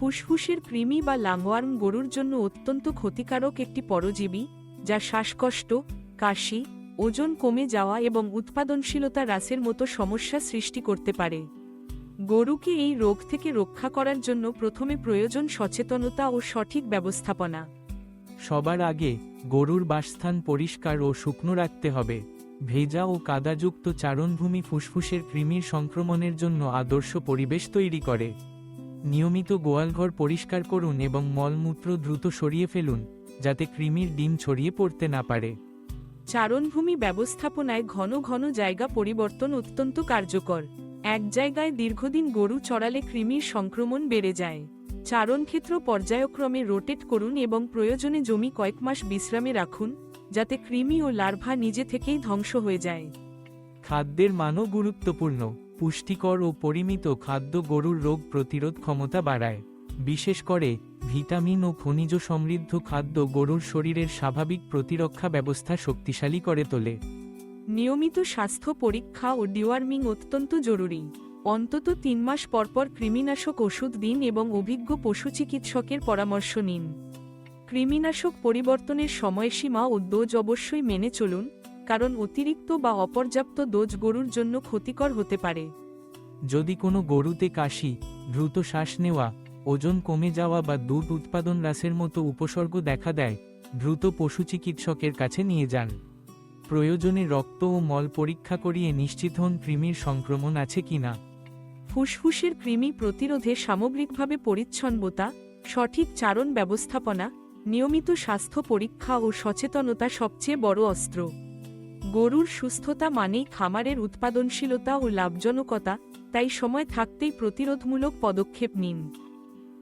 ফুসফুসের কৃমি বা লাংওয়ার্ম গরুর জন্য অত্যন্ত ক্ষতিকারক একটি পরজীবী, যা শ্বাসকষ্ট, কাশি, ওজন কমে যাওয়া এবং উৎপাদনশীলতা হ্রাসের মতো সমস্যা সৃষ্টি করতে পারে। গরুকে এই রোগ থেকে রক্ষা করার জন্য প্রথমে প্রয়োজন সচেতনতা ও সঠিক ব্যবস্থাপনা। সবার আগে গরুর বাসস্থান পরিষ্কার ও শুকনো রাখতে হবে। ভেজা ও কাদাযুক্ত চারণভূমি ফুসফুসের কৃমির সংক্রমণের জন্য আদর্শ পরিবেশ তৈরি করে। নিয়মিত গোয়ালঘর পরিষ্কার করুন এবং মলমূত্র দ্রুত সরিয়ে ফেলুন যাতে কৃমির ডিম ছড়িয়ে পড়তে না পারে। চারণভূমি ব্যবস্থাপনায় ঘন ঘন জায়গা পরিবর্তন অত্যন্ত কার্যকর। এক জায়গায় দীর্ঘদিন গরু চড়ালে কৃমির সংক্রমণ বেড়ে যায়। চারণক্ষেত্র পর্যায়ক্রমে রোটেট করুন এবং প্রয়োজনে জমি কয়েক মাস বিশ্রামে রাখুন যাতে কৃমি ও লার্ভা নিজে থেকেই ধ্বংস হয়ে যায়। খাদ্যের মানও গুরুত্বপূর্ণ। পুষ্টিকর ও পরিমিত খাদ্য গরুর রোগ প্রতিরোধ ক্ষমতা বাড়ায়। বিশেষ করে, ভিটামিন ও খনিজ সমৃদ্ধ খাদ্য গরুর শরীরের স্বাভাবিক প্রতিরক্ষা ব্যবস্থা শক্তিশালী করে তোলে। নিয়মিত স্বাস্থ্য পরীক্ষা ও ডিওয়ার্মিং অত্যন্ত জরুরি। অন্তত তিন মাস পরপর কৃমিনাশক ওষুধ দিন এবং অভিজ্ঞ পশু চিকিৎসকের পরামর্শ নিন। কৃমিনাশক পরিবর্তনের সময়সীমা ও ডোজ অবশ্যই মেনে চলুন। কারণ অতিরিক্ত বা অপর্যাপ্ত ডোজ গরুর জন্য ক্ষতিকর হতে পারে। যদি কোনো গরুতে কাশি দ্রুত শ্বাস নেওয়া ওজন কমে যাওয়া বা দুধ উৎপাদন হ্রাসের মতো উপসর্গ দেখা দেয় দ্রুত পশু চিকিৎসকের কাছে নিয়ে যান। প্রয়োজনে রক্ত ও মল পরীক্ষা করিয়ে নিশ্চিত হন কৃমির সংক্রমণ আছে কিনা ফুসফুসের কৃমি প্রতিরোধে সামগ্রিকভাবে পরিচ্ছন্নতা সঠিক চারণ ব্যবস্থাপনা নিয়মিত স্বাস্থ্য পরীক্ষা ও সচেতনতা সবচেয়ে বড় অস্ত্র। গরুর সুস্থতা মানেই খামারের উৎপাদনশীলতা ও লাভজনকতা তাই সময় থাকতেই প্রতিরোধমূলক পদক্ষেপ নিন।